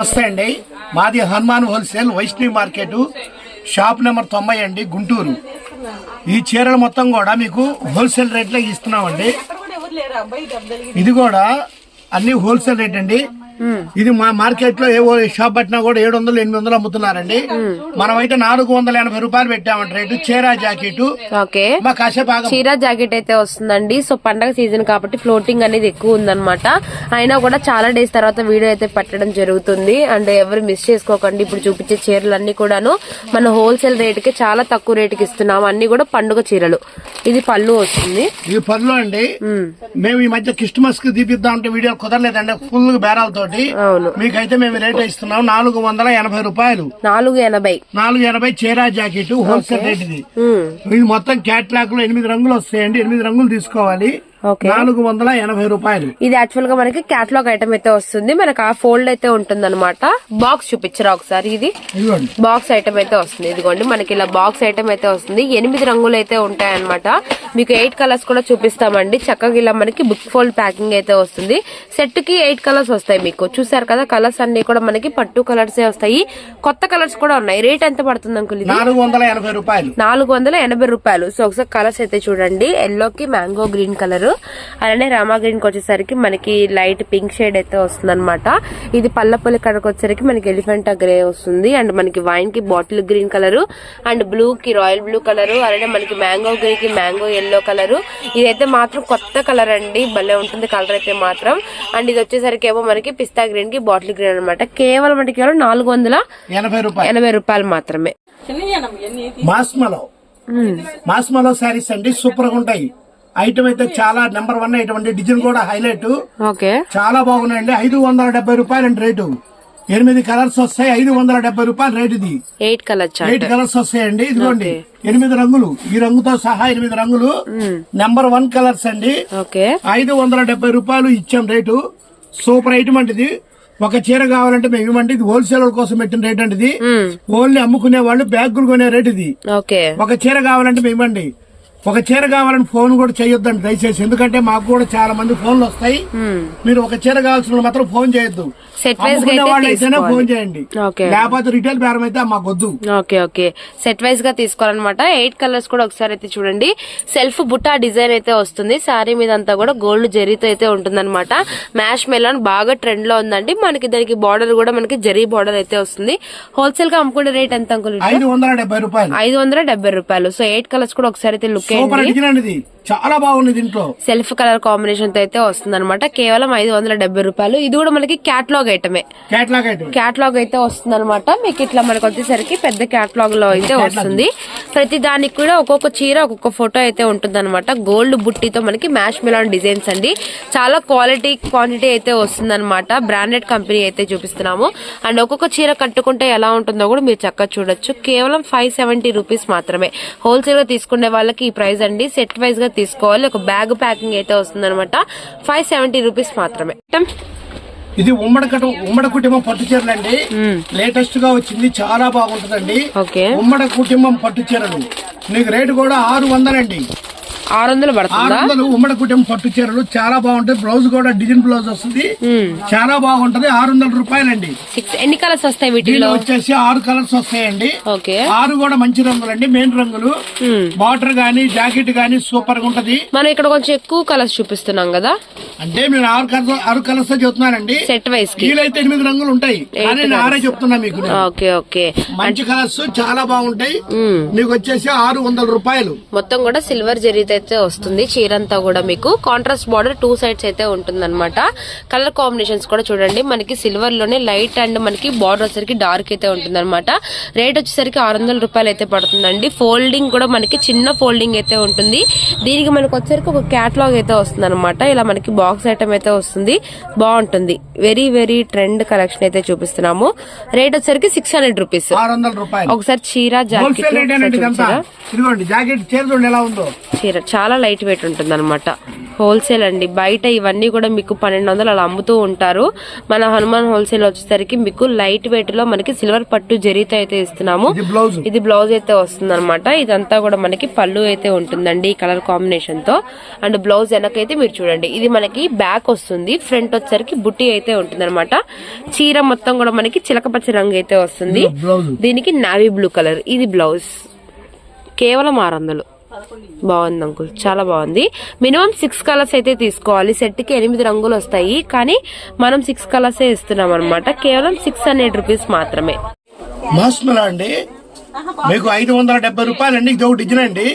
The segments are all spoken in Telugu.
నమస్తే అండి మాది Hanuman wholesale Vaishnavi market shop number తొంభై అండి గుంటూరు. ఈ చీరలు మొత్తం కూడా మీకు హోల్సేల్ రేట్లో ఇస్తున్నామండి. ఇది కూడా అన్ని హోల్సేల్ రేట్ అండి. ఇది మా మార్కెట్లో ఏ షాప్ పట్టినా కూడా ఏడు వందలు ఎనిమిది వందలు అమ్ముతున్నారండి. మనం అయితే నాలుగు వందల ఎనభై రూపాయలు పెట్టామండి రేటు. చీర జాకెట్. ఓకే. మా కాసేపు ఆగం. చీర జాకెట్ అయితే వస్తుందండి. సో పండగ సీజన్ కాబట్టి ఫ్లోటింగ్ అనేది ఎక్కువ ఉందన్నమాట. అయినా కూడా చాలా డేస్ తర్వాత వీడియో అయితే పెట్టడం జరుగుతుంది. అండ్ ఎవరు మిస్ చేసుకోకండి. ఇప్పుడు చూపించే చీరలు అన్ని కూడాను మన హోల్సేల్ రేట్కి చాలా తక్కువ రేటుకి ఇస్తున్నాం. అన్ని కూడా పండుగ చీరలు. ఇది పళ్ళు వస్తుంది. ఇది పనిలో అండి. మేము. ఈ మధ్య క్రిస్టమస్కి తీపిద్దాం అంటే వీడియో కుదరలేదండి. ఫుల్ బేరాలతోటి. అవును. మీకైతే మేము రేట్ ఇస్తున్నాం నాలుగు వందల ఎనభై రూపాయలు. నాలుగు ఎనభై. నాలుగు ఎనభై చీరా జాకెట్ హోల్సేల్ రేట్ ఇది. మొత్తం క్యాట్లాగ్లో ఎనిమిది రంగులు వస్తాయండి. ఎనిమిది రంగులు తీసుకోవాలి. నాలుగు వందల ఎనభై రూపాయలు. ఇది యాక్చువల్గా మనకి క్యాటలాగ్ ఐటమ్ అయితే వస్తుంది. మనకి ఆ ఫోల్డ్ అయితే ఉంటుంది అనమాట బాక్స్ చూపించరా ఒకసారి ఇది? బాక్స్ ఐటమ్ అయితే వస్తుంది. ఇదిగోండి మనకి ఇలా బాక్స్ ఐటమ్ అయితే వస్తుంది. ఎనిమిది రంగులు అయితే ఉంటాయన్నమాట. మీకు ఎయిట్ కలర్స్ కూడా చూపిస్తామండి. చక్కగా ఇలా మనకి బుక్ ఫోల్డ్ ప్యాకింగ్ అయితే వస్తుంది. సెట్కి ఎయిట్ కలర్స్ వస్తాయి మీకు. చూసారు కదా కలర్స్ అన్ని కూడా మనకి పట్టు కలర్స్ వస్తాయి. కొత్త కలర్స్ కూడా ఉన్నాయి. రేట్ ఎంత పడుతుంది అంకుల్ ఇది? నాలుగు వందల ఎనభై రూపాయలు. నాలుగు వందల ఎనభై రూపాయలు. సో ఒకసారి కలర్స్ అయితే చూడండి. ఎల్లోకి మ్యాంగో గ్రీన్ కలర్ అలానే రామా గ్రీన్కి వచ్చేసరికి మనకి లైట్ పింక్ షేడ్ అయితే వస్తుంది ఇది పల్లపల్లి కడకు వచ్చేసరికి మనకి ఎలిఫెంటా గ్రే వస్తుంది. అండ్ మనకి వైన్కి bottle green colour and blue కి రాయల్ బ్లూ కలర్ అలానే మనకి మ్యాంగో గ్రీన్కి మ్యాంగో ఎల్లో కలర్. ఇదైతే మాత్రం కొత్త కలర్ అండి. భలే ఉంటుంది కలర్ అయితే మాత్రం. అండ్ ఇది వచ్చేసరికి ఏమో మనకి పిస్తా గ్రీన్కి బాటిల్ గ్రీన్ అనమాట కేవలం మనకి కేవలం నాలుగు వందల ఎనభై రూపాయలు. ఎనభై రూపాయలు మాత్రమే. మాస్మలో. మాస్మలో శారీస్ అండి సూపర్గా ఉంటాయి. ఐటమ్ అయితే చాలా నెంబర్ వన్ ఐటమ్ అండి డిజైన్ కూడా హైలైట్ ఓకే. చాలా బాగున్నాయండి. ఐదు వందల డెబ్బై రూపాయలు అండి రేటు. ఎనిమిది కలర్స్ వస్తాయి. ఐదు వందల డెబ్బై రూపాయలు రేట్ ఇది. Eight colour chart eight colours వస్తాయండి. ఇదిగోండి. ఎనిమిది రంగులు. ఈ రంగుతో సహా ఎనిమిది రంగులు. నెంబర్ వన్ కలర్స్ అండి. ఓకే ఐదు వందల డెబ్బై రూపాయలు ఇచ్చాం రేటు. సూపర్ ఐటమ్ అంటే ఇది. ఒక చీర కావాలంటే మేము ఇవ్వండి. ఇది హోల్సేల్ కోసం పెట్టిన రేట్ అంటే ఇది. ఓన్లీ అమ్ముకునే వాళ్ళు బ్యాగులు కొనే రేట్ ఇది. ఒక చీర కావాలంటే మేము ఇవ్వండి. ఒక చీర కావాలని ఫోన్ కూడా చేయొద్దండి దయచేసి. ఎందుకంటే మాకు కూడా చాలా మంది ఫోన్లు వస్తాయి. మీరు ఒక చీర కావాల్సిన మాత్రం ఫోన్ చేయొద్దు. సెట్ వైజ్గా అమ్ముకునే అయితే వాళ్ళు అయితేనే తీసుకోవాలి. ఫోన్ చేయండి. లేకపోతే రిటైల్ బేరం అయితే మాకు వద్దు. Okay okay. సెట్ వైజ్గా తీసుకోవాలన్నమాట. ఎయిట్ కలర్స్ కూడా ఒకసారి అయితే చూడండి. సెల్ఫ్ బుట్టా డిజైన్ అయితే వస్తుంది. శారీ మీద అంతా కూడా గోల్డ్ జరీతో అయితే ఉంటుందన్నమాట. మ్యాష్ మెలాన్ బాగా ట్రెండ్లో ఉందండి. మనకి దానికి బార్డర్ కూడా మనకి జరీ బార్డర్ అయితే వస్తుంది. హోల్సేల్గా అమ్ముకునే రేట్ ఎంత అంకుల్? ఐదు వందల డెబ్బై రూపాయలు. ఐదు వందల డెబ్బై రూపాయలు. సో ఎయిట్ కలర్స్ కూడా ఒకసారి అయితే లుక్ సూపర్ చాలా బాగుంది దీంట్లో. సెల్ఫ్ కలర్ కాంబినేషన్తో అయితే వస్తుంది అనమాట కేవలం ఐదు వందల డెబ్బై రూపాయలు. ఇది కూడా మనకి క్యాట్లాగ్ ఐటమే. Catalogue item. క్యాట్లాగ్ అయితే వస్తుంది అనమాట మీకు ఇట్లా మనకు వచ్చేసరికి పెద్ద క్యాట్లాగ్లో అయితే వస్తుంది. ప్రతి దానికి కూడా ఒక్కొక్క చీర ఒక్కొక్క ఫోటో అయితే ఉంటుంది అనమాట గోల్డ్ బుట్టితో మనకి మ్యాష్ మిలాన్ డిజైన్స్ అండి. చాలా క్వాలిటీ క్వాంటిటీ అయితే వస్తుంది అనమాట బ్రాండెడ్ కంపెనీ అయితే చూపిస్తున్నాము. అండ్ ఒక్కొక్క చీర కట్టుకుంటే ఎలా ఉంటుందో కూడా మీరు చక్కగా చూడొచ్చు. కేవలం ఫైవ్ సెవెంటీ రూపీస్ మాత్రమే. హోల్సేల్గా తీసుకునే వాళ్ళకి ఈ ప్రైస్ అండి. సెట్ వైజ్గా తీసుకోవాలి. ఒక బ్యాగ్ ప్యాకింగ్ అయితే వస్తుంది అనమాట ఫైవ్ సెవెంటీ రూపీస్ మాత్రమే ఇది ఉమ్మడి కట ఉమ్మడి కుటుంబం పట్టు చీరలు అండి లేటెస్ట్గా వచ్చింది. చాలా బాగుంటుందండి. ఓకే. ఉమ్మడి కుటుంబం పట్టు చీరలు. మీకు రేటు కూడా ఆరు వందలండి. ఆరు వందలు ఆరు వందలు ఉమ్మడి కుటుంబం పట్టు చీరలు చాలా బాగుంటాయి. బ్లౌజ్ కూడా డిజైన్ బ్లౌజ్ వస్తుంది. చాలా బాగుంటది. ఆరు వందల రూపాయలండి ఎన్ని కలర్స్ వస్తాయి వీటిలో? వచ్చేసి ఆరు కలర్స్ వస్తాయండి. ఓకే. ఆరు కూడా మంచి రంగులండి. మెయిన్ రంగులు. బార్డర్ గానీ జాకెట్ గానీ సూపర్గా ఉంటది. మనం ఇక్కడ కొంచెం ఎక్కువ కలర్స్ చూపిస్తున్నాం కదా? అంటే నేను ఆరు కలర్స్ ఆరు కలర్స్ చెప్తున్నానండి. సెట్కి. వీలైతే ఎనిమిది రంగులు ఉంటాయి. కానీ నేను ఆరే చెప్తున్నా మీకు. Okay okay. మంచి కలర్స్ చాలా బాగుంటాయి. మీకు వచ్చేసి ఆరు వందల రూపాయలు. మొత్తం కూడా సిల్వర్ జరీతో అయితే వస్తుంది. చీర అంతా కూడా మీకు కాంట్రాస్ట్ బార్డర్ టూ సైడ్స్ అయితే ఉంటుంది కలర్ కాంబినేషన్స్ కూడా చూడండి. మనకి సిల్వర్లోనే లైట్ అండ్ మనకి బార్డర్ వచ్చేసరికి డార్క్ అయితే ఉంటుంది అనమాట రేట్ వచ్చేసరికి ఆరు వందల రూపాయలు అయితే పడుతుందండి. ఫోల్డింగ్ కూడా మనకి చిన్న ఫోల్డింగ్ అయితే ఉంటుంది. దీనికి మనకి వచ్చేసరికి ఒక క్యాట్లాగ్ అయితే వస్తుంది అనమాట ఇలా మనకి బాక్స్ ఐటమ్ అయితే వస్తుంది. బాగుంటుంది. వెరీ వెరీ ట్రెండ్ కలెక్షన్ అయితే చూపిస్తున్నాము. రేట్ వచ్చేసరికి సిక్స్ హండ్రెడ్ రూపీస్ ఒకసారి చీర జాకెట్ చీర. చాలా లైట్ వెయిట్ ఉంటుంది అనమాట హోల్సేల్ అండి. బయట ఇవన్నీ కూడా మీకు పన్నెండు వందలు అలా అమ్ముతూ ఉంటారు. మన హనుమాన్ హోల్సేల్ వచ్చేసరికి మీకు లైట్ వెయిట్లో మనకి సిల్వర్ పట్టు జరీతో అయితే ఇస్తున్నాము. ఇది బ్లౌజ్ అయితే వస్తుంది అనమాట ఇదంతా కూడా మనకి పళ్ళు అయితే ఉంటుందండి ఈ కలర్ కాంబినేషన్తో. అండ్ బ్లౌజ్ వెనకైతే మీరు చూడండి. ఇది మనకి బ్యాక్ వస్తుంది. ఫ్రంట్ వచ్చేసరికి బుట్టి అయితే ఉంటుంది అనమాట చీర మొత్తం కూడా మనకి చిలకపచ్చ రంగు అయితే వస్తుంది. దీనికి నావీ బ్లూ కలర్ ఇది బ్లౌజ్ కేవలం ఆరు వందలు బాగుంది అంకుల్. చాలా బాగుంది. మినిమం సిక్స్ కలర్స్ అయితే తీసుకోవాలి. సెట్కి ఎనిమిది రంగులు వస్తాయి. కానీ మనం సిక్స్ కలర్స్ ఇస్తున్నాం అనమాట కేవలం సిక్స్ హండ్రెడ్ రూపీస్ మాత్రమే. మాస్మలా అండి? మీకు ఐదు వందల డెబ్బై రూపాయలు అండి ఇది ఒకటి డిజైన్ అండి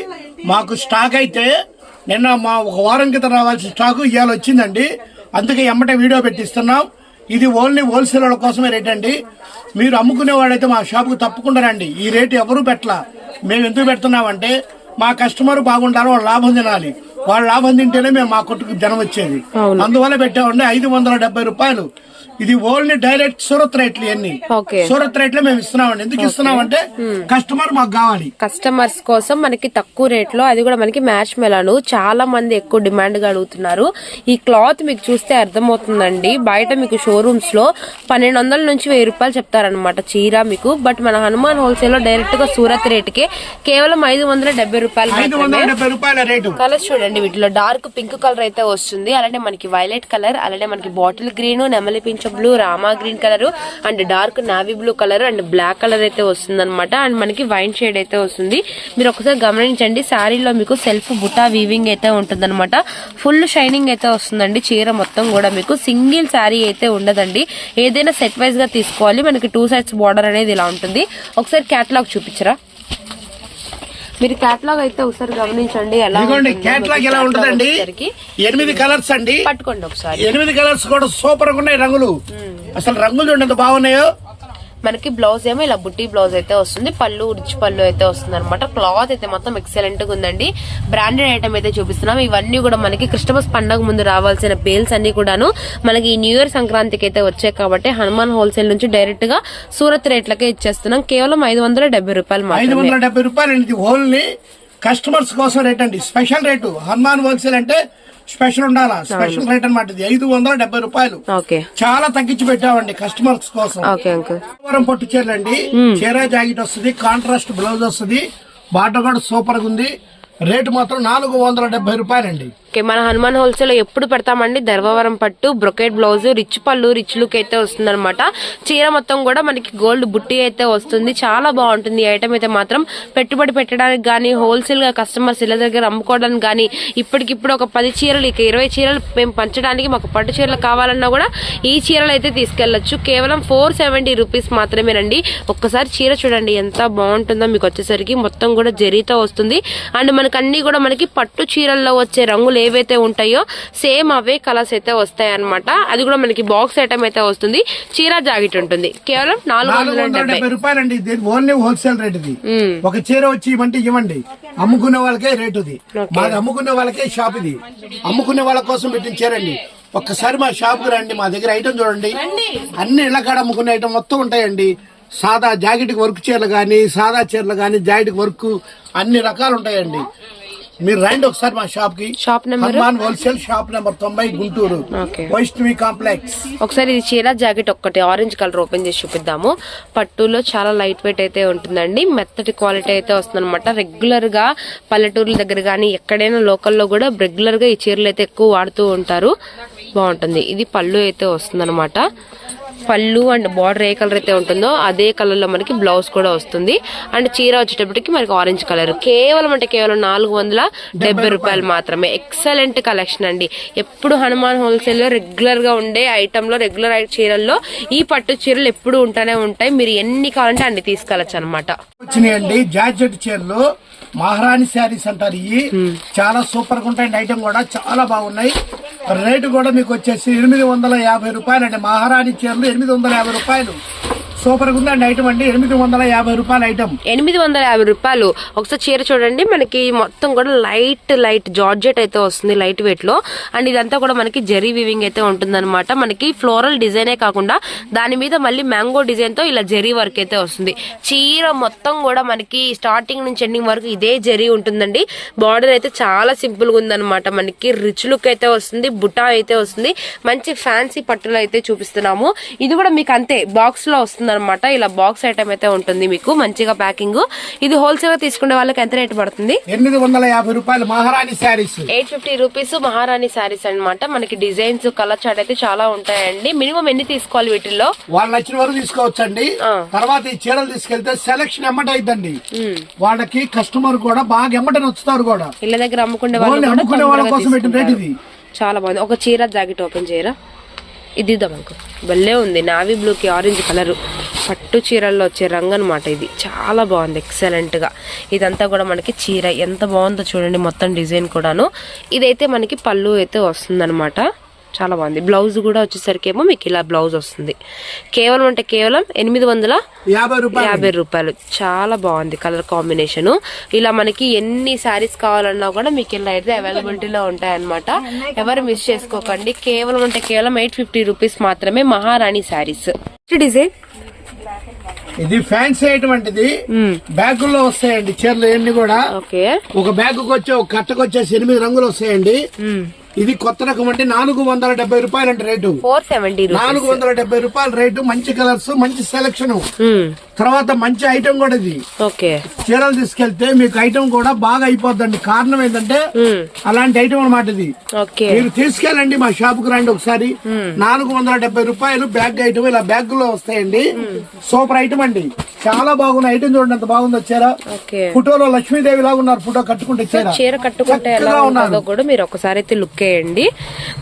మాకు స్టాక్ అయితే నిన్న మా ఒక వారం క్రితం రావాల్సిన స్టాక్ ఇవాళ వచ్చిందండి. అందుకే ఎమ్మటే వీడియో పెట్టిస్తున్నాం. ఇది ఓన్లీ హోల్సేల్ కోసమే రేట్ అండి. మీరు అమ్ముకునేవాడైతే మా షాపుకు తప్పకుండా రండి. ఈ రేటు ఎవరు పెట్టలా? మేము ఎందుకు పెడుతున్నామంటే మా కస్టమర్ బాగుండాలి వాళ్ళు లాభం తినాలి. వాళ్ళు లాభం తింటేనే మేము మా కొట్టుకు జనం వచ్చేది. అందువల్ల పెట్టామండి ఐదు వందల డెబ్బై రూపాయలు. ఇది ఓన్లీ డైరెక్ట్ సూరత్ రేట్లు ఇవన్నీ ఓకే. సూరత్ రేట్లో మేము ఇస్తున్నామండి. ఎందుకు ఇస్తున్నామంటే కస్టమర్ మాకు కావాలి. కస్టమర్స్ కోసం మనకి తక్కువ రేట్లో అది కూడా మనకి మ్యాచ్ మెలాను చాలా మంది ఎక్కువ డిమాండ్గా అడుగుతున్నారు. ఈ క్లాత్ మీకు చూస్తే అర్థమవుతుందండి. బయట మీకు షోరూమ్స్లో పన్నెండు వందల నుంచి వెయ్యి రూపాయలు చెప్తారనమాట చీర మీకు. బట్ మన హనుమాన్ హోల్సేల్లో డైరెక్ట్గా సూరత్ రేట్ కే కేవలం ఐదు వందల డెబ్బై రూపాయలు కలర్స్ చూడండి వీటిలో డార్క్ పింక్ కలర్ అయితే వస్తుంది. అలానే మనకి వైలెట్ కలర్ అలానే మనకి బాటిల్ గ్రీన్ నెమలి Pincha blue Rama green colour and dark navy blue colour and black colour అయితే వస్తుంది అనమాట అండ్ మనకి వైన్ షేడ్ అయితే వస్తుంది. మీరు ఒకసారి గమనించండి శారీలో మీకు సెల్ఫ్ బుటా వీవింగ్ అయితే ఉంటుందన్నమాట. ఫుల్ షైనింగ్ అయితే వస్తుందండి చీర మొత్తం కూడా మీకు. సింగిల్ శారీ అయితే ఉండదండి. ఏదైనా సెట్ వైజ్గా తీసుకోవాలి. మనకి టూ సైడ్స్ బార్డర్ అనేది ఇలా ఉంటుంది. ఒకసారి క్యాటలాగ్ చూపించరా? మీరు క్యాటలాగ్ అయితే ఒకసారి గమనించండి ఎలా ఇదిగోండి కేటలాగ్ ఎలా ఉంటదండి. ఎనిమిది కలర్స్ అండి. పట్టుకోండి ఒకసారి. ఎనిమిది కలర్స్ కూడా సూపర్గా ఉన్నాయి రంగులు. అసలు రంగులు చూడండి ఎంత బాగున్నాయో. మనకి బ్లౌజ్ ఏమో ఇలా బుట్టి బ్లౌజ్ అయితే వస్తుంది పళ్ళు రిచ్ పళ్ళు అయితే వస్తుంది అనమాట క్లాత్ అయితే మొత్తం ఎక్సలెంట్గా ఉందండి. బ్రాండెడ్ ఐటమ్ అయితే చూపిస్తున్నాం. ఇవన్నీ కూడా మనకి క్రిస్టమస్ పండగ ముందు రావాల్సిన బేల్స్ అన్ని కూడాను మనకి ఈ న్యూ ఇయర్ సంక్రాంతికి అయితే వచ్చాయి కాబట్టి హనుమాన్ హోల్సేల్ నుంచి డైరెక్ట్గా సూరత్ రేట్లకే ఇచ్చేస్తున్నాం. కేవలం ఐదు వందల డెబ్బై రూపాయలు ఐదు మాత్రమే వందల డెబ్బై రూపాయలు ఓన్లీ కస్టమర్స్ కోసం రేట్ అండి. స్పెషల్ రేటు హనుమాన్ హోల్సేల్ అంటే స్పెషల్ ఉండాలా? స్పెషల్ రేట్ అన్నమాట ఇది. ఐదు వందల డెబ్బై రూపాయలు. చాలా తగ్గించి పెట్టామండి కస్టమర్స్ కోసం. వరం పట్టు చీరలు అండి చీర జాకెట్ వస్తుంది కాంట్రాస్ట్ బ్లౌజ్ వస్తుంది బాటర్ కూడా సూపర్గా ఉంది. రేటు మాత్రం నాలుగు వందల డెబ్బై రూపాయలండి. ఓకే మన హనుమాన్ హోల్సేల్ ఎప్పుడు పెడతామండి? ధర్మవరం పట్టు బ్రొకెట్ బ్లౌజ్ రిచ్ పళ్ళు రిచ్ లుక్ అయితే వస్తుంది అనమాట చీర మొత్తం కూడా మనకి గోల్డ్ బుట్టి అయితే వస్తుంది. చాలా బాగుంటుంది ఈ ఐటమ్ అయితే మాత్రం. పెట్టుబడి పెట్టడానికి కానీ హోల్సేల్గా కస్టమర్స్ ఇళ్ళ దగ్గర అమ్ముకోవడానికి కానీ ఇప్పటికిప్పుడు ఒక పది చీరలు ఇక ఇరవై చీరలు మేము పంచడానికి మాకు పట్టు చీరలు కావాలన్నా కూడా ఈ చీరలు అయితే తీసుకెళ్ళొచ్చు కేవలం ఫోర్ సెవెంటీ రూపీస్ మాత్రమేనండి. ఒక్కసారి చీర చూడండి ఎంత బాగుంటుందో మీకు వచ్చేసరికి. మొత్తం కూడా జరీతో వస్తుంది. అండ్ మనకు అన్ని కూడా మనకి పట్టు చీరల్లో వచ్చే రంగులు ఏవైతే ఉంటాయో సేమ్ అవే కలర్స్ అయితే వస్తాయి అనమాట అది కూడా మనకి బాక్స్ ఐటమ్ అయితే వస్తుంది. చీర జాకెట్ ఉంటుంది. కేవలం నాలుగు వందల వందల డెబ్బై. రూపాయలండి. ఇది ఓన్లీ హోల్సేల్ రేట్ ఇది. ఒక చీర వచ్చి ఇవ్వండి ఇవ్వండి. అమ్ముకునే వాళ్ళకే రేటు ఇది మాది అమ్ముకునే వాళ్ళకే షాప్ ఇది అమ్ముకునే వాళ్ళ కోసం పెట్టిన చీర అండి ఒక్కసారి మా షాప్కి రండి మా దగ్గర ఐటమ్ చూడండి. అన్ని కాడ అమ్ముకునే ఐటమ్ మొత్తం ఉంటాయండి. సాదా జాకెట్ వర్క్ చీరలు కానీ సాదా చీరలు కానీ జాకెట్ వర్క్ అన్ని రకాలు ఉంటాయండి. మీరు రండి ఒకసారి మా షాప్కి shop number Hanuman wholesale shop number తొంభై గుంటూరు. వైష్ణవి కాంప్లెక్స్. ఒకసారి ఇది చీర జాకెట్ ఒక్కటి ఆరెంజ్ కలర్ ఓపెన్ చేసి చూపిద్దాము. పట్టులో చాలా లైట్ వెయిట్ అయితే ఉంటుందండి. మెత్తటి క్వాలిటీ అయితే వస్తుంది అనమాట రెగ్యులర్గా పల్లెటూర్ల దగ్గర కానీ ఎక్కడైనా లోకల్లో కూడా రెగ్యులర్గా ఈ చీరలు అయితే ఎక్కువ వాడుతూ ఉంటారు. బాగుంటుంది. ఇది పళ్ళు అయితే వస్తుంది పళ్ళు అండ్ బార్డర్ ఏ కలర్ అయితే ఉంటుందో అదే కలర్లో మనకి బ్లౌజ్ కూడా వస్తుంది. అండ్ చీర వచ్చేటప్పటికి మనకి ఆరెంజ్ కలర్. కేవలం అంటే కేవలం నాలుగు వందల డెబ్బై రూపాయలు మాత్రమే. ఎక్సలెంట్ కలెక్షన్ అండి. ఎప్పుడు హనుమాన్ హోల్సేల్లో రెగ్యులర్గా ఉండే ఐటమ్లో రెగ్యులర్ చీరల్లో ఈ పట్టు చీరలు ఎప్పుడు ఉంటానే ఉంటాయి. మీరు ఎన్ని కావాలంటే అన్ని తీసుకెళ్ళచ్చు అనమాట జార్జెట్ చీరలు. మహారాణి శారీస్ అంటారు ఇవి. చాలా సూపర్గా ఉంటాయండి ఐటమ్ కూడా చాలా బాగున్నాయి. రేటు కూడా మీకు వచ్చేసి ఎనిమిది వందల యాభై రూపాయలు అండి మహారాణి చీరలు ఎనిమిది వందల యాభై రూపాయలు. సూపర్గా ఉందండి ఐటమ్ అండి ఎనిమిది వందల యాభై రూపాయలు ఐటమ్. ఎనిమిది వందల యాభై రూపాయలు. ఒకసారి చీర చూడండి మనకి మొత్తం కూడా లైట్ లైట్ జార్జెట్ అయితే వస్తుంది లైట్ వెయిట్లో. అండ్ ఇదంతా కూడా మనకి జరీ వివింగ్ అయితే ఉంటుందన్నమాట. మనకి ఫ్లోరల్ డిజైనే కాకుండా దాని మీద మళ్ళీ మ్యాంగో డిజైన్తో ఇలా జరీ వర్క్ అయితే వస్తుంది. చీర మొత్తం కూడా మనకి స్టార్టింగ్ నుంచి ఎండింగ్ వరకు ఇదే జరీ ఉంటుందండి. బార్డర్ అయితే చాలా సింపుల్గా ఉందన్నమాట. మనకి రిచ్ లుక్ అయితే వస్తుంది బుటా అయితే వస్తుంది. మంచి ఫ్యాన్సీ పట్టులు అయితే చూపిస్తున్నాము. ఇది కూడా మీకు అంతే బాక్స్లో వస్తుంది. అనమాట ఇలా బాక్స్ ఐటమ్ అయితే ఉంటుంది మీకు మంచిగా ప్యాకింగ్ ఇది హోల్సేల్గా తీసుకునే వాళ్ళకి ఎంత రేట్ పడుతుంది? ఎనిమిది వందల యాభై రూపాయలు మహారాణి శారీస్. ఎయిట్ ఫిఫ్టీ రూపీస్ మహారాణి శారీస్ అన్నమాట. మనకి డిజైన్స్ కలర్ చార్ట్ అయితే చాలా ఉంటాయండి. మినిమం ఎన్ని తీసుకోవాలి వీటిల్లో? వాళ్ళు నచ్చిన వరకు తీసుకోవచ్చండి. తర్వాత ఈ చీరలు తీసుకెళ్తే సెలక్షన్ ఎమ్మట అయిద్దండి. వాళ్ళకి కస్టమర్ కూడా బాగా ఎమ్మట నచ్చుతారు కూడా. ఇళ్ళ దగ్గర అమ్ముకునే వాళ్ళు అమ్ముకునే వాళ్ళ కోసం పెట్టిన రేట్ ఇది. తీసుకుంటారు. చాలా బాగుంది. ఒక చీర జాకెట్ ఓపెన్ చేయరా? ఇది ఇద్దాం అనుకో. భలే ఉంది. నావీ బ్లూకి ఆరెంజ్ కలర్. పట్టు చీరల్లో వచ్చే రంగు అనమాట ఇది. చాలా బాగుంది. ఎక్సలెంట్గా ఇదంతా కూడా మనకి చీర. ఎంత బాగుందో చూడండి మొత్తం డిజైన్ కూడాను. ఇదైతే మనకి పళ్ళు అయితే వస్తుందన్నమాట. చాలా బాగుంది. బ్లౌజ్ కూడా వచ్చేసరికి ఏమో మీకు ఇలా బ్లౌజ్ వస్తుంది. కేవలం అంటే కేవలం ఎనిమిది వందల యాభై రూపాయలు. యాభై రూపాయలు. చాలా బాగుంది కలర్ కాంబినేషన్. ఇలా మనకి ఎన్ని శారీస్ కావాలన్నా కూడా మీకు ఇలా అయితే అవైలబిలిటీలో ఉంటాయన్నమాట. ఎవరు మిస్ చేసుకోకండి. కేవలం అంటే కేవలం ఎయిట్ ఫిఫ్టీ రూపీస్ మాత్రమే మహారాణి శారీస్. డిజైన్ ఇది ఫ్యాన్సీ అటువంటిది బ్యాగుల్లో వస్తాయండి చీరలు ఎన్ని కూడా. ఓకే. ఒక బ్యాగుకి వచ్చి ఒక కట్టకు వచ్చేసి ఎనిమిది రంగులు వస్తాయండి. ఇది కొత్త రకం అంటే నాలుగు వందల డెబ్బై రూపాయలు అంటే రేటు నాలుగు వందల డెబ్బై రూపాయలు రేటు మంచి కలర్స్ మంచి సెలక్షన్ తర్వాత మంచి ఐటమ్ కూడా ఇది. ఓకే చీరలు తీసుకెళ్తే మీకు ఐటమ్ కూడా బాగా అయిపోద్దండి. కారణం ఏంటంటే అలాంటి ఐటమ్ అన్నమాట ఇది. మీరు తీసుకెళ్ళండి మా షాప్కు రండి ఒకసారి. నాలుగు వందల డెబ్బై రూపాయలు బ్యాగ్ ఐటమ్ ఇలా బ్యాగ్లో వస్తాయండి. సూపర్ ఐటమ్ అండి. చాలా బాగున్న ఐటమ్ చూడండి ఎంత బాగుంది వచ్చారా ఓకే ఫోటోలో లక్ష్మీదేవి లాగా ఉన్నారు. ఫోటో కట్టుకుంటే చీర. చీర కట్టుకుంటే ఎలా ఉన్నారు. కూడా మీరు ఒకసారి అయితే లుక్ వేయండి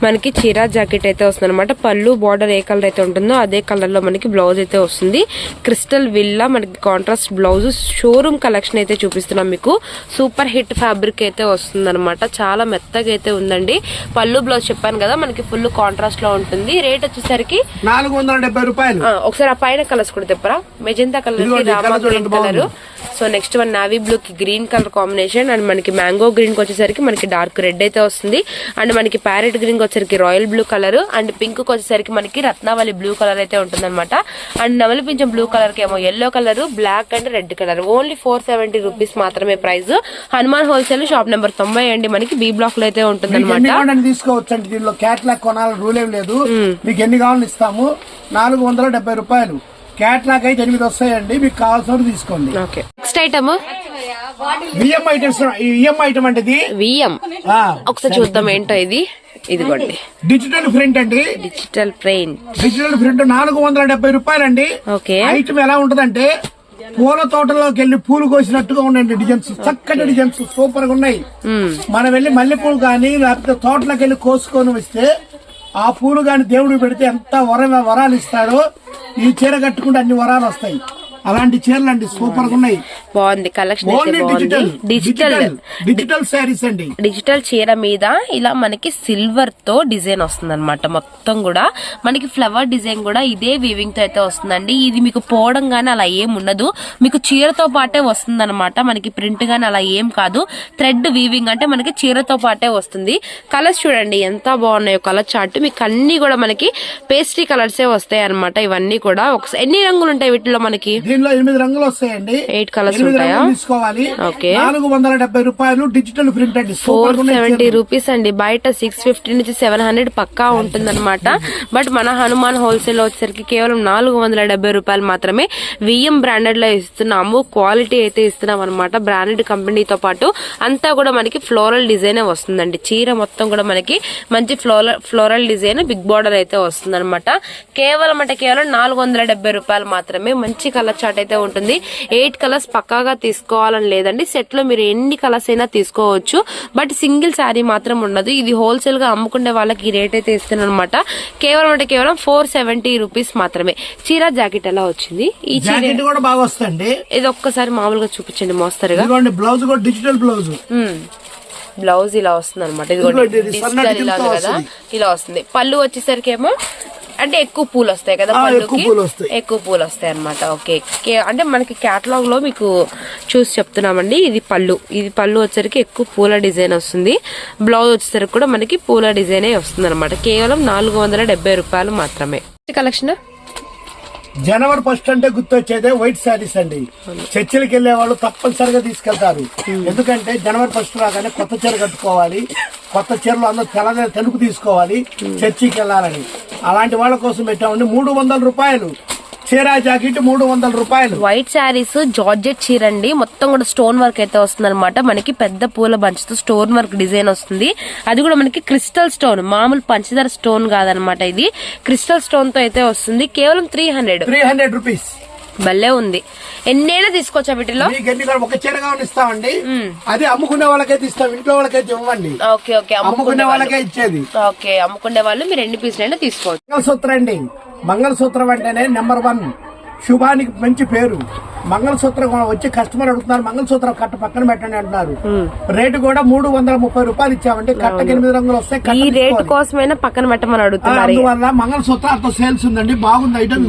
మనకి చీర జాకెట్ అయితే వస్తుంది అనమాట పళ్ళు బార్డర్ ఏ కలర్ అయితే ఉంటుందో అదే కలర్లో మనకి బ్లౌజ్ అయితే వస్తుంది. క్రిస్టల్ విల్లా మనకి కాంట్రాస్ట్ బ్లౌజ్ షోరూమ్ కలెక్షన్ అయితే చూపిస్తున్నాం మీకు. సూపర్ హిట్ ఫ్యాబ్రిక్ అయితే వస్తుంది అనమాట చాలా మెత్తగా అయితే ఉందండి. పళ్ళు బ్లౌజ్ చెప్పాను కదా మనకి ఫుల్ కాంట్రాస్ట్లో ఉంటుంది. రేట్ వచ్చేసరికి రూపాయలు. ఒకసారి ఆ పైన కలర్స్ కూడా చెప్పరా magenta colour green colour. So next one navy blue కి గ్రీన్ కలర్ కాంబినేషన్ అండ్ మనకి మ్యాంగో గ్రీన్కి వచ్చేసరికి మనకి డార్క్ రెడ్ అయితే వస్తుంది. అండ్ మనకి ప్యారెట్ గ్రీన్ వచ్చేసరికి royal blue colour and pink వచ్చేసరికి మనకి రత్నావళి బ్లూ కలర్ అయితే ఉంటుంది అనమాట అండ్ నవలి పింఛం బ్లూ కలర్కి ఏమో yellow colour black and red colour. Only four seventy rupees మాత్రమే price Hanuman wholesale shop number తొంభై అండి మనకి బి బ్లాక్లో అయితే ఉంటుంది మీకు ఎన్ని కావాలని తీసుకోవచ్చు అండి దీనిలో క్యాట్లాగ్ కొనాలని రూల్ ఏం లేదు. మీకు ఎన్ని కావాలని ఇస్తాము? నాలుగు వందల డెబ్బై రూపాయలు. క్యాట్లాగ్ అయితే ఎనిమిది వస్తాయండి. మీకు కావాల్సిన తీసుకోండి. ఓకే నెక్స్ట్ ఐటమ్ బియ్యం ఐటమ్స్ ఈఎం ఐటమ్ అంటే ఇది విఎం ఆ, ఒకసారి చూద్దాం ఏంటో ఇది. ఇదిగోండి. డిజిటల్ ప్రింట్ అండి డిజిటల్ ప్రింట్ డిజిటల్ ప్రింట్ నాలుగు వందల డెబ్బై రూపాయలండి ఓకే. ఐటమ్ ఎలా ఉంటదంటే పూల తోటలోకి వెళ్ళి పూలు కోసినట్టుగా ఉండండి డిజైన్స్. చక్కటి డిజైన్స్ సూపర్గా ఉన్నాయి. మనం వెళ్ళి మల్లెపూలు కానీ లేకపోతే తోటలోకి వెళ్ళి కోసుకొని వస్తే ఆ పూలు కానీ దేవుడికి పెడితే ఎంత వర వరాలు ఇస్తాడో ఈ చీర కట్టుకుంటే అన్ని వరాలు వస్తాయి. అలాంటి చీరలు అండి సూపర్గా ఉన్నాయి. బాగుంది కలెక్షన్ అయితే ఓన్లీ బాగుంది. Digital digital. శారీస్ అండి. డిజిటల్ చీర మీద ఇలా మనకి సిల్వర్తో డిజైన్ వస్తుంది మొత్తం కూడా మనకి ఫ్లవర్ డిజైన్ కూడా ఇదే వీవింగ్తో అయితే వస్తుందండి. ఇది మీకు పోవడం గానీ అలా ఏం ఉండదు. మీకు చీరతో పాటే వస్తుంది మనకి ప్రింట్ గానీ అలా ఏం కాదు. థ్రెడ్ వీవింగ్ అంటే మనకి చీరతో పాటే వస్తుంది. కలర్స్ చూడండి ఎంత బాగున్నాయో కలర్ చార్ట్ మీకు అన్ని కూడా మనకి పేస్ట్రీ కలర్సే వస్తాయి అనమాట ఇవన్నీ కూడా ఎన్ని రంగులు ఉంటాయి వీటిలో మనకి? దీనిలో ఎనిమిది రంగులు వస్తాయండి. ఎయిట్ కలర్స్ ఉంటాయా? తీసుకోవాలి. నాలుగు వందల డెబ్బై రూపాయలు డిజిటల్ ప్రింట్ అండి ఫోర్ సెవెంటీ. రూపీస్ అండి. బయట సిక్స్ ఫిఫ్టీ నుంచి సెవెన్ హండ్రెడ్ పక్కా ఉంటుందన్నమాట. బట్ మన హనుమాన్ హోల్సేల్ వచ్చేసరికి కేవలం నాలుగు వందల డెబ్బై రూపాయలు మాత్రమే విఎం బ్రాండెడ్లో ఇస్తున్నాము. క్వాలిటీ అయితే ఇస్తున్నాం అనమాట బ్రాండెడ్ కంపెనీతో పాటు అంతా కూడా మనకి ఫ్లోరల్ డిజైన్ వస్తుందండి. చీర మొత్తం కూడా మనకి మంచి floral floral design big border అయితే వస్తుంది కేవలం అంటే కేవలం నాలుగు వందల డెబ్బై రూపాయలు మాత్రమే మంచి కలర్ చార్ట్ అయితే ఉంటుంది. ఎయిట్ కలర్స్ పక్కాగా తీసుకోవాలని లేదండి. సెట్లో మీరు ఎన్ని కలర్స్ అయినా తీసుకోవచ్చు. బట్ సింగిల్ శారీ మాత్రం ఉండదు. ఇది హోల్సేల్గా అమ్ముకునే వాళ్ళకి ఈ రేట్ అయితే ఇస్తున్నాను అనమాట కేవలం అంటే కేవలం ఫోర్ సెవెంటీ రూపీస్ మాత్రమే. చీర జాకెట్ ఎలా వచ్చింది? ఈ చీర జాకెట్ కూడా బాగా వస్తుంది ఇది ఒక్కసారి మామూలుగా చూపించండి మోస్తరుగా. బ్లౌజ్ కూడా డిజిటల్ బ్లౌజ్ బ్లౌజ్ ఇలా వస్తుంది అనమాట ఇది ఇలా ఉంది కదా. ఇలా వస్తుంది. పళ్ళు వచ్చేసరికి ఏమో అంటే ఎక్కువ పూలు వస్తాయి కదా? ఎక్కువ పూలు వస్తాయి. ఎక్కువ పూలు వస్తాయి అనమాట ఓకే. కే- అంటే మనకి కేటలాగ్లో మీకు చూసి చెప్తున్నామండి ఇది పళ్ళు. ఇది పళ్ళు వచ్చరికి ఎక్కువ పూల డిజైన్ వస్తుంది. బ్లౌజ్ వచ్చేసరికి కూడా మనకి పూల డిజైనే వస్తుంది అనమాట కేవలం నాలుగు వందల డెబ్బై రూపాయలు మాత్రమే. కలెక్షన్? జనవరి ఫస్ట్ అంటే గుర్తొచ్చేదే వైట్ శారీస్ అండి. చర్చిలకు వెళ్ళే వాళ్ళు తప్పనిసరిగా తీసుకెళ్తారు. ఎందుకంటే జనవరి ఫస్ట్ రాగానే కొత్త చీర కట్టుకోవాలి. కొత్త చీరలు అందరూ తెల్ల తెలుపు తీసుకోవాలి చర్చికి వెళ్ళాలని. అలాంటి వాళ్ళ కోసం పెట్టామండి. మూడు వందల రూపాయలు. చీర జాకెట్ మూడు వందల రూపాయలు. వైట్ శారీస్ జార్జెట్ చీర అండి మొత్తం కూడా స్టోన్ వర్క్ అయితే వస్తుంది అనమాట మనకి పెద్ద పూల బంచ్తో స్టోన్ వర్క్ డిజైన్ వస్తుంది. అది కూడా మనకి క్రిస్టల్ స్టోన్ మామూలు పంచదార స్టోన్ కాదనమాట ఇది. క్రిస్టల్ స్టోన్తో అయితే వస్తుంది. కేవలం three hundred. Three hundred rupees. భలే ఉంది. ఎన్నేళ్ళ తీసుకోవచ్చా వీటిలో? మీకు ఎన్ని? ఒక చీరగా ఇస్తామండి అది అమ్ముకునే వాళ్ళకైతే ఇస్తాం. ఇంట్లో వాళ్ళకైతే ఇవ్వండి. Okay okay. అమ్ముకునే అమ్ముకునే వాళ్ళు. వాళ్ళకే ఇచ్చేది. ఓకే అమ్ముకునే వాళ్ళు. మీరు ఎన్ని పీసులైనా తీసుకోవచ్చు. మంగళసూత్రం అండి. మంగళసూత్రం అంటేనే నెంబర్ వన్ శుభానికి మంచి పేరు. మంగళసూత్రం వచ్చి కస్టమర్ అడుగుతున్నారు మంగళసూత్రం కట్ట పక్కన పెట్టండి అంటున్నారు. రేటు కూడా మూడు వందల ముప్పై రూపాయలు ఇచ్చామండి. కట్టకి ఎనిమిది రంగులు వస్తాయి కట్ట ఈ రేటు. కోసమైనా పక్కన పెట్టమని అడుగుతున్నారు. అందువల్ల మంగళసూత్రం అంత సేల్స్ ఉందండి. బాగుంది ఐటమ్.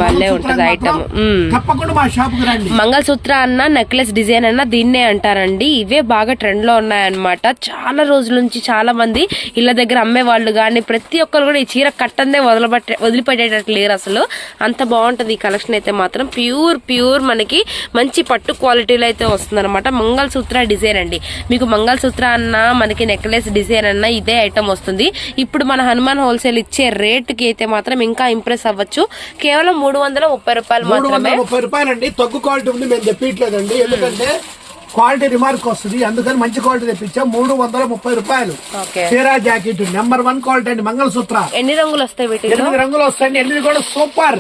మ్మ్. తప్పకుండా మా షాప్కి రండి. మంగళసూత్ర అన్న నెక్లెస్ డిజైన్ అన్న దీన్నే అంటారండి. ఇవే బాగా ట్రెండ్లో ఉన్నాయన్నమాట. చాలా రోజుల నుంచి చాలా మంది ఇళ్ళ దగ్గర అమ్మే వాళ్ళు కానీ ప్రతి ఒక్కరు కూడా ఈ చీర కట్టందే వదిలిపెట్టే వదిలిపెట్టేటట్టు లేరు అసలు. అంత బాగుంటది ఈ కలెక్షన్ అయితే మాత్రం. ప్యూర్ ప్యూర్ మనకి మంచి పట్టు క్వాలిటీలో అయితే వస్తుందన్నమాట. మంగళసూత్ర డిజైన్ అండి. మీకు మంగళసూత్ర అన్న మనకి నెక్లెస్ డిజైన్ అన్న ఇదే ఐటమ్ వస్తుంది. ఇప్పుడు మన హనుమాన్ హోల్సేల్ ఇచ్చే రేటుకి అయితే మాత్రం ఇంకా ఇంప్రెస్ అవ్వచ్చు. కేవలం మూడు వందల ముప్పై రూపాయలు మాత్రమే. ముప్పై రూపాయలు అండి తగ్గు క్వాలిటీ ఉంది మేము చెప్పట్లేదండి ఎందుకంటే క్వాలిటీ రిమార్క్ వస్తుంది. అందుకని మంచి క్వాలిటీ తెప్పించాం. మూడు వందల ముప్పై రూపాయలు. చీరా జాకెట్ నెంబర్ వన్ క్వాలిటీ అండి మంగళసూత్ర. ఎన్ని రంగులు వస్తాయి ఎనిమిది రంగులు వస్తాయండి. ఎనిమిది కూడా సూపర్.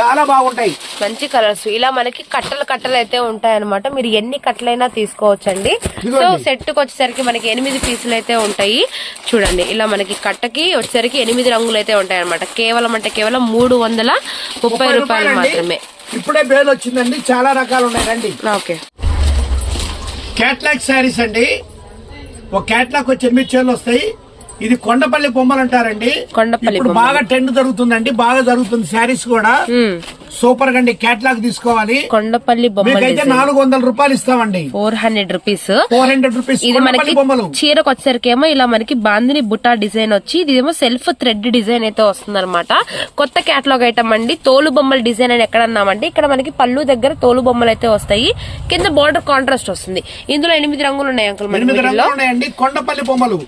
చాలా బాగుంటాయి. మంచి కలర్స్. ఇలా మనకి కట్టలు కట్టలు అయితే ఉంటాయి అనమాట మీరు ఎన్ని కట్టలైనా తీసుకోవచ్చండి. సో. సెట్కి వచ్చేసరికి మనకి ఎనిమిది పీసులు అయితే ఉంటాయి. చూడండి ఇలా మనకి కట్టకి వచ్చేసరికి ఎనిమిది రంగులు అయితే ఉంటాయి అనమాట కేవలం అంటే కేవలం మూడు వందల ముప్పై రూపాయలు. మాత్రమే. ఇప్పుడే బేల్ వచ్చిందండి. చాలా రకాలు ఉన్నాయి. రండి. ఓకే. క్యాట్లాగ్ శారీస్ అండి. ఒక క్యాట్లాగ్ వచ్చి ఎనిమిది చీరలు వస్తాయి. ఇది కొండపల్లి బొమ్మలు అంటారండి కొండపల్లి ఇప్పుడు బాగా ట్రెండ్ జరుగుతుందండి బాగా జరుగుతుంది శారీస్ కూడా. సూపర్గా అండి క్యాట్లాగ్ తీసుకోవాలి. కొండపల్లి బొమ్మలు మీకైతే నాలుగు వందల రూపాయలు ఇస్తామండి. Four hundred rupees four hundred rupees ఇది మనకి బొమ్మలు. చీరకు వచ్చేసరికి ఏమో ఇలా మనకి బాందిని బుట్టా డిజైన్ వచ్చి ఇది ఏమో సెల్ఫ్ థ్రెడ్ డిజైన్ అయితే వస్తుంది కొత్త కేటలాగ్ ఐటమ్ అండి. తోలు బొమ్మల డిజైన్ అని ఎక్కడ అన్నామంటే ఇక్కడ మనకి పళ్ళు దగ్గర తోలు బొమ్మలు అయితే వస్తాయి. కింద బార్డర్ కాంట్రాస్ట్ వస్తుంది. ఇందులో ఎనిమిది రంగులు ఉన్నాయి అంకుల్ ఎనిమిది రంగులు ఉన్నాయండి కొండపల్లి బొమ్మలు.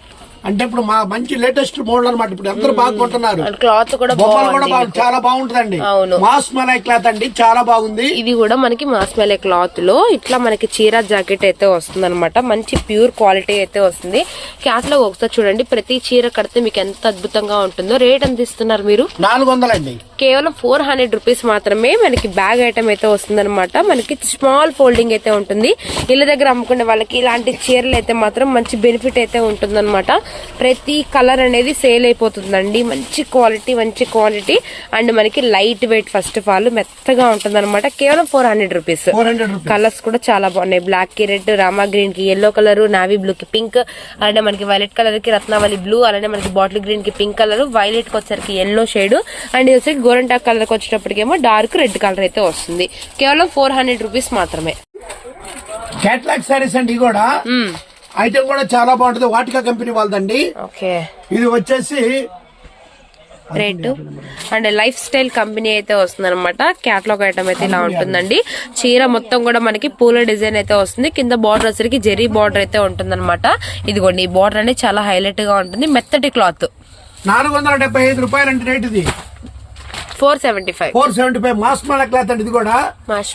అంటే ఇప్పుడు మా మంచి లేటెస్ట్ మోడల్ అన్నమాట. ఇప్పుడు అందరూ బాగా కొంటున్నారు క్లాత్ కూడా బొమ్మలు కూడా బాగు- చాలా బాగుంటుందండి. అవును. మాస్ మలై క్లాత్ అండి. చాలా బాగుంది. ఇది కూడా మనకి మాస్మెలే క్లాత్లో ఇట్లా మనకి చీర జాకెట్ అయితే వస్తుంది మంచి ప్యూర్ క్వాలిటీ అయితే వస్తుంది. క్యాట్లో ఒకసారి చూడండి. ప్రతి చీర కడితే మీకు ఎంత అద్భుతంగా ఉంటుందో. రేట్ ఎంత ఇస్తున్నారు మీరు? నాలుగు వందలండి. కేవలం ఫోర్ హండ్రెడ్ రూపీస్ మాత్రమే మనకి బ్యాగ్ ఐటమ్ అయితే వస్తుంది మనకి స్మాల్ ఫోల్డింగ్ అయితే ఉంటుంది. ఇళ్ళ దగ్గర అమ్ముకునే వాళ్ళకి ఇలాంటి చీరలు అయితే మాత్రం మంచి బెనిఫిట్ అయితే ఉంటుంది ప్రతి కలర్ అనేది సేల్ అయిపోతుందండి. మంచి క్వాలిటీ మంచి క్వాలిటీ. అండ్ మనకి light weight first of all మెత్తగా ఉంటుంది కేవలం ఫోర్ హండ్రెడ్ రూపీస్. కలర్స్ కూడా చాలా బాగున్నాయి. బ్లాక్కి రెడ్ రామా గ్రీన్కి ఎల్లో కలర్ నావీ బ్లూ కి పింక్ అలానే మనకి వైలెట్ కలర్కి రత్నావళి బ్లూ అలానే మనకి బాటిల్ గ్రీన్కి పింక్ కలర్ వైలెట్కి వచ్చరికి ఎల్లో షేడ్ అండ్ ఇది వచ్చరికి గోరంటాక్ కలర్కి వచ్చేటప్పటికేమో డార్క్ రెడ్ కలర్ అయితే వస్తుంది. కేవలం ఫోర్ హండ్రెడ్ రూపీస్ మాత్రమే. క్యాట్లాగ్ శారీస్ అండి కూడా. ఐటమ్ కూడా చాలా బాగుంటుంది. వాటికా కంపెనీ వాళ్ళదండి. ఓకే. ఇది వచ్చేసి rate and lifestyle company అయితే వస్తుంది అనమాట క్యాట్లాగ్ ఐటమ్ అయితే ఇలా ఉంటుందండి. చీర మొత్తం కూడా మనకి పూల డిజైన్ అయితే వస్తుంది. కింద బార్డర్ వచ్చరికి జెరీ బార్డర్ అయితే ఉంటుంది ఇదిగోండి ఈ బార్డర్ అనేది చాలా హైలైట్గా ఉంటుంది. మెత్తటి క్లాత్ నాలుగు వందల డెబ్బై ఐదు రూపాయలు అంటే రేట్ ఇది. Four seventy five four seventy five mass మల క్లాత్ అండి ఇది కూడా.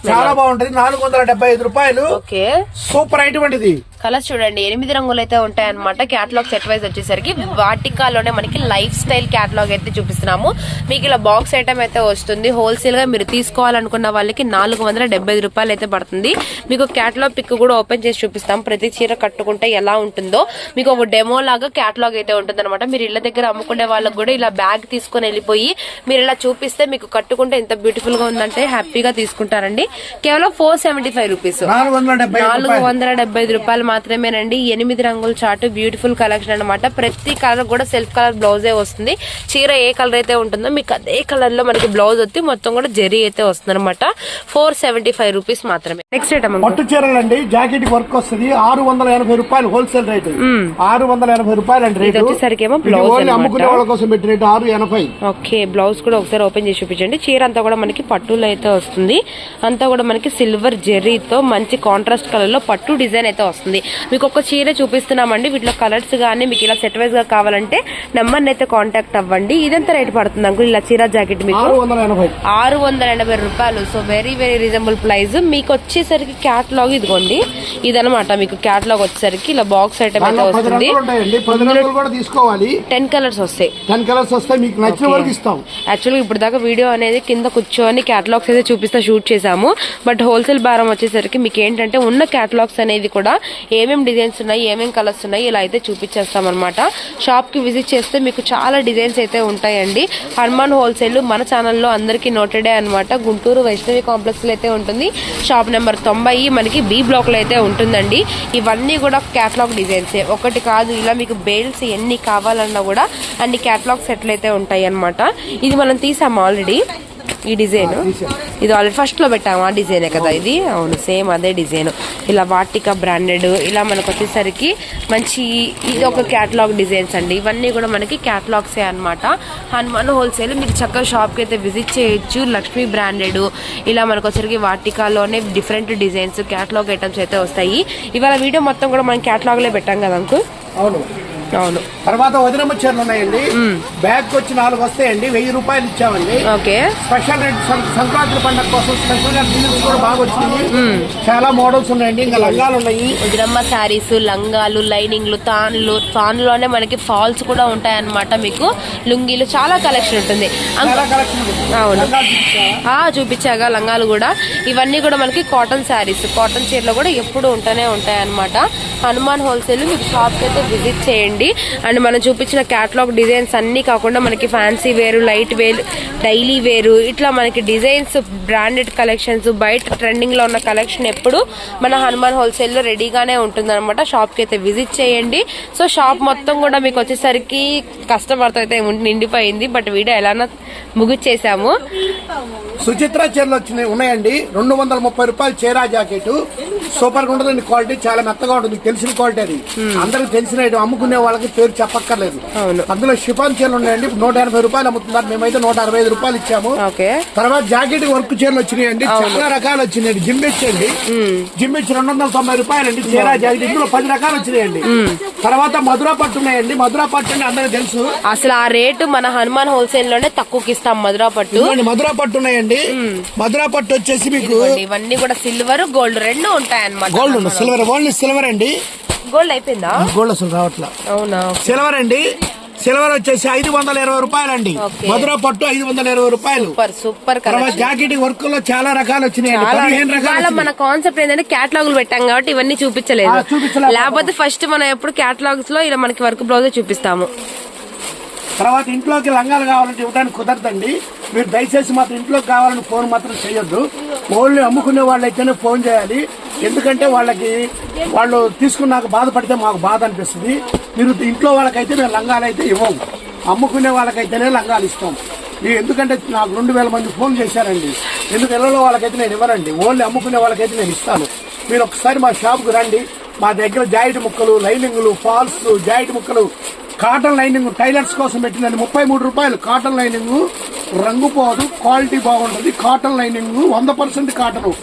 చాలా బాగుంటది. నాలుగు వందల డెబ్బై ఐదు రూపాయలు. ఓకే. సూపర్ ఐటమ్ అండి ఇది. కలర్స్ చూడండి ఎనిమిది రంగులు అయితే ఉంటాయి అనమాట క్యాటలాగ్ సెట్ వైజ్ వచ్చేసరికి వాటికాలోనే మనకి లైఫ్ స్టైల్ క్యాటలాగ్ అయితే చూపిస్తున్నాము. మీకు ఇలా బాక్స్ ఐటమ్ అయితే వస్తుంది. హోల్సేల్గా మీరు తీసుకోవాలనుకున్న వాళ్ళకి నాలుగు వందల డెబ్బై ఐదు రూపాయలు అయితే పడుతుంది. మీకు క్యాటలాగ్ పిక్ కూడా ఓపెన్ చేసి చూపిస్తాం. ప్రతి చీర కట్టుకుంటే ఎలా ఉంటుందో మీకు ఒక డెమో లాగా క్యాటలాగ్ అయితే ఉంటుంది అనమాట మీరు ఇళ్ళ దగ్గర అమ్ముకునే వాళ్ళకి కూడా ఇలా బ్యాగ్ తీసుకొని వెళ్ళిపోయి మీరు ఇలా చూపిస్తే మీకు కట్టుకుంటే ఎంత బ్యూటిఫుల్గా ఉందంటే హ్యాపీగా తీసుకుంటారండి. కేవలం ఫోర్ సెవెంటీ ఫైవ్ రూపీస్ నాలుగు వందల డెబ్బై ఐదు రూపాయలు మాత్రమేనండి. ఎనిమిది రంగుల చార్ట్ బ్యూటిఫుల్ కలెక్షన్ అన్నమాట. ప్రతి కలర్ కూడా సెల్ఫ్ కలర్ బ్లౌజే వస్తుంది. చీర ఏ కలర్ అయితే ఉంటుందో మీకు అదే కలర్లో మనకి బ్లౌజ్ వచ్చి మొత్తం కూడా జెరీ అయితే వస్తుంది అనమాట ఫోర్ సెవెంటీ ఫైవ్ రూపీస్ మాత్రమే నెక్స్ట్ ఐటమ్ పట్టు చీరలండి జాకెట్ వర్క్ వస్తుంది. ఆరు వందల ఎనభై రూపాయలు హోల్సేల్ రేటు ఆరు వందల ఎనభై రూపాయలు అండి రేటు వచ్చేసరికి ఏమో బ్లౌజ్. అమ్ముకునే వాళ్ళ కోసం పెట్టి రేటు ఆరు ఎనభై. ఓకే బ్లౌజ్ కూడా ఒకసారి ఓపెన్ చేసి చూపించండి. చీర అంతా కూడా మనకి పట్టులో అయితే వస్తుంది. అంతా కూడా మనకి సిల్వర్ జెర్రీతో మంచి కాంట్రాస్ట్ కలర్లో పట్టు డిజైన్ అయితే వస్తుంది. మీకు ఒక చీర చూపిస్తున్నామండి. వీటిలో కలర్స్ కానీ మీకు ఇలా సెట్ వైజ్గా కావాలంటే నెంబర్ అయితే కాంటాక్ట్ అవ్వండి. ఇదంతా రేట్ పడుతుంది అంకుల్? ఇలా చీర జాకెట్ మీకు? ఆరు వందల ఎనభై రూపాయలు. So very very reasonable price మీకు వచ్చేసరికి క్యాట్లాగ్ ఇదిగోండి. ఇదనమాట మీకు క్యాట్లాగ్ వచ్చేసరికి ఇలా బాక్స్ ఐటమ్ అయితే వస్తుంది. టెన్ కలర్స్ వస్తాయి. టెన్ కలర్స్ వస్తే మీకు నచ్చిన వరకు ఇస్తాం. యాక్చువల్గా ఇప్పుడు దాకా వీడియో అనేది కింద కూర్చొని క్యాటలాగ్స్ అయితే చూపిస్తా షూట్ చేసాము బట్ హోల్సేల్ భారం వచ్చేసరికి మీకు ఏంటంటే ఉన్న క్యాటలాగ్స్ అనేది కూడా ఏమేమి డిజైన్స్ ఉన్నాయి ఏమేమి కలర్స్ ఉన్నాయి ఇలా అయితే చూపించేస్తామన్నమాట. షాప్కి షాప్కి విజిట్ చేస్తే మీకు చాలా డిజైన్స్ అయితే ఉంటాయండి. హనుమాన్ హోల్సేల్ మన ఛానల్లో అందరికీ నోటెడే అనమాట గుంటూరు వైష్ణవి కాంప్లెక్స్లో అయితే ఉంటుంది. షాప్ నెంబర్ తొంభై మనకి బి బ్లాక్లో అయితే ఉంటుందండి. ఇవన్నీ కూడా క్యాటలాగ్ డిజైన్సే ఒకటి కాదు ఇలా మీకు బేల్స్ ఎన్ని కావాలన్నా కూడా అన్ని క్యాటలాగ్ సెట్లు అయితే ఉంటాయి అన్నమాట ఇది మనం తీసాము ఆల్రెడీ ఈ డిజైన్. ఇది ఆల్రెడీ ఫస్ట్లో పెట్టాము ఆ డిజైనే కదా ఇది. అవును సేమ్ అదే డిజైన్. ఇలా వాటిక బ్రాండెడ్ ఇలా మనకు వచ్చేసరికి మంచి ఇది ఒక క్యాటలాగ్ డిజైన్స్ అండి. ఇవన్నీ కూడా మనకి క్యాటలాగ్సే అన్నమాట. హనుమాన్ హోల్సేల్ మీకు చక్కగా షాప్కి అయితే విజిట్ చేయొచ్చు. లక్ష్మీ బ్రాండెడ్ ఇలా మనకు వచ్చరికి వాటికాలోనే డిఫరెంట్ డిజైన్స్ క్యాటలాగ్ ఐటమ్స్ అయితే వస్తాయి. ఇవాళ వీడియో మొత్తం కూడా మనం క్యాటలాగ్లో పెట్టాం కదా అంకుల్? అవును. అవును. తర్వాత వదినమ్మ చీరలు ఉన్నాయండి. బ్యాగ్ వచ్చి నాలుగు వస్తాయండి. వెయ్యి రూపాయలు ఇచ్చామండి. ఓకే. స్పెషల్ రేట్ సం- సంక్రాంతి పండుగ కోసం స్పెషల్గా కూడా బాగా వచ్చినాయి చాలా మోడల్స్ ఉన్నాయండి. ఇంకా లంగాలు ఉన్నాయి. వదిరమ్మ శారీస్ లంగాలు లైనింగ్లు తాన్లు తాన్లోనే మనకి ఫాల్స్ కూడా ఉంటాయన్నమాట మీకు. లుంగీలు చాలా కలెక్షన్ ఉంటుంది. అవును. చూపించాగా లంగాలు కూడా. ఇవన్నీ కూడా మనకి కాటన్ శారీస్ కాటన్ చీరలు కూడా ఎప్పుడు ఉంటూనే ఉంటాయి అనమాట హనుమాన్ హోల్సేల్ మీకు షాప్కి అయితే విజిట్ చేయండి. అండ్ మనం చూపించిన క్యాటలాగ్ డిజైన్స్ అన్ని కాకుండా మనకి ఫ్యాన్సీ వేరు లైట్ వేర్ డైలీ వేరు ఇట్లా మనకి డిజైన్స్ బ్రాండెడ్ కలెక్షన్స్ బయట ట్రెండింగ్లో ఉన్న కలెక్షన్ ఎప్పుడు మన హనుమాన్ హోల్సేల్లో రెడీగానే ఉంటుంది అనమాట షాప్కి అయితే విజిట్ చేయండి. సో షాప్ మొత్తం కూడా మీకు వచ్చేసరికి కస్టమర్తో అయితే నిండిపోయింది. బట్ వీడియో ఎలానో ముగిచ్చేసాము. సుచిత్ర చీరలు వచ్చినాయి ఉన్నాయండి. రెండు వందల ముప్పై రూపాయలు చీరా జాకెట్ సూపర్గా ఉంటుంది క్వాలిటీ చాలా మెత్తగా ఉంటుంది. తెలిసిన క్వాలిటీ అది. అందరికి తెలిసిన. అమ్ముకునే వాళ్ళకి పేరు చెప్పక్కర్లేదు. అందులో షిఫాన్ చీరలు ఉన్నాయండి. నూట ఎనభై రూపాయలు అమ్ముతున్నారు. మేమైతే నూట అరవై ఐదు రూపాయలు ఇచ్చాము. ఓకే. తర్వాత జాకెట్ వర్క్ చీరలు వచ్చినాయండి. చాలా రకాలు వచ్చినాయండి. జిమ్మెచ్ అండి జిమ్మెచ్ రెండు వందల తొంభై రూపాయలు అండి చీరా జాకెట్ ఇందులో పది రకాలు వచ్చినాయండి. తర్వాత మధురా పట్టు ఉన్నాయండి. మధురా పట్టు అండి అందరికి తెలుసు. అసలు ఆ రేటు మన హనుమాన్ హోల్సేల్లోనే తక్కువకి ఇస్తాం మధురా పట్టు. మధురా పట్టు ఉన్నాయండి. మధురా పట్టు వచ్చేసి మీకు ఇవన్నీ కూడా సిల్వర్ గోల్డ్ రెండు ఉంటాయి అన్నమాట గోల్డ్ సిల్వర్ ఓన్లీ సిల్వర్ అండి. గోల్డ్ అయిపోయిందా? గోల్డ్ అసలు రావట్లా. అవునా? సిల్వర్ అండి. సిల్వర్ వచ్చేసి ఐదు వందల ఇరవై రూపాయలు అండి. మధురా పట్టు ఐదు వందల ఇరవై రూపాయలు. సూపర్ సూపర్ తర్వాత జాకెట్ వర్క్లో చాలా రకాలు వచ్చినాయండి. చాలా పదిహేను రకాలు మన వచ్చినాయి. కాన్సెప్ట్ ఏంటంటే క్యాటలాగులు పెట్టాం కాబట్టి ఇవన్నీ చూపించలేదు. లేకపోతే ఫస్ట్ మనం ఎప్పుడు క్యాటలాగ్స్లో ఇలా మనకి వర్క్ బ్లౌజ్ చూపిస్తాము. తర్వాత ఇంట్లోకి లంగాలు కావాలంటే ఇవ్వడానికి కుదరదండి. మీరు దయచేసి మాత్రం ఇంట్లోకి కావాలని ఫోన్ మాత్రం చేయొద్దు. ఓన్లీ అమ్ముకునే వాళ్ళైతేనే ఫోన్ చేయాలి. ఎందుకంటే వాళ్ళకి వాళ్ళు తీసుకున్నాక బాధపడితే మాకు బాధ అనిపిస్తుంది. మీరు ఇంట్లో వాళ్ళకైతే మేము లంగాలు అయితే ఇవ్వం. అమ్ముకునే వాళ్ళకైతేనే లంగాలు ఇస్తాం. ఎందుకంటే నాకు రెండు వేల మంది ఫోన్ చేశారండి. ఎందుకు ఇళ్ళలో వాళ్ళకైతే నేను ఇవ్వనండి. ఓన్లీ అమ్ముకునే వాళ్ళకైతే నేను ఇస్తాను. మీరు ఒకసారి మా షాప్కి రండి. మా దగ్గర జాయింట్ ముక్కలు లైనింగ్లు ఫాల్స్ జాయింట్ ముక్కలు కాటన్ లైనింగ్ టైలర్స్ కోసం పెట్టిందండి. ముప్పై మూడు రూపాయలు కాటన్ లైనింగ్. రంగు పోదు క్వాలిటీ బాగుంటది. కాటన్ లైనింగ్ వంద పర్సెంట్ కాటన్.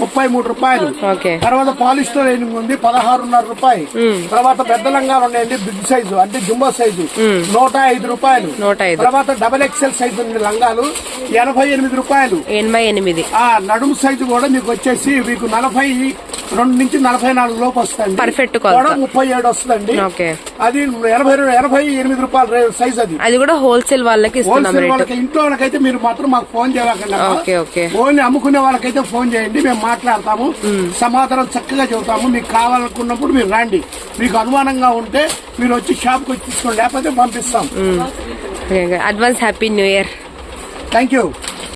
ముప్పై మూడు రూపాయలు. ఓకే. తర్వాత పాలిస్టర్ లైనింగ్ ఉంది పదహారున్నర రూపాయలు తర్వాత పెద్ద లంగాలు ఉన్నాయండి బిగ్ సైజు అంటే జుంబో సైజు. నూట ఐదు రూపాయలు. తర్వాత డబల్ ఎక్సెల్ సైజు ఉంది లంగాలు ఎనభై ఎనిమిది రూపాయలు. ఎనభై ఎనిమిది. ఆ నడుము సైజు కూడా మీకు వచ్చేసి మీకు నలభై రెండు నుంచి నలభై నాలుగు లోపు వస్తుంది. కూడా ముప్పై ఏడు వస్తుందండి. ఓకే. అది ఎనభై ఎనభై ఎనిమిది రూపాయల సైజ్ అది. అది కూడా హోల్సేల్ వాళ్ళకి హోల్సేల్ వాళ్ళకి ఇంట్లో వాళ్ళకైతే మీరు మాత్రం మాకు ఫోన్ చేయకండి ఓకే, ఓకే. ఓన్లీ అమ్ముకునే వాళ్ళకైతే ఫోన్ చేయండి మేము మాట్లాడతాము. సమాధానం చక్కగా చెబుతాము. మీకు కావాలనుకున్నప్పుడు మీరు రండి. మీకు అనుమానంగా ఉంటే మీరు వచ్చి షాప్కి వచ్చి తీసుకోండి లేకపోతే పంపిస్తాం. Advance happy new year. Thank you.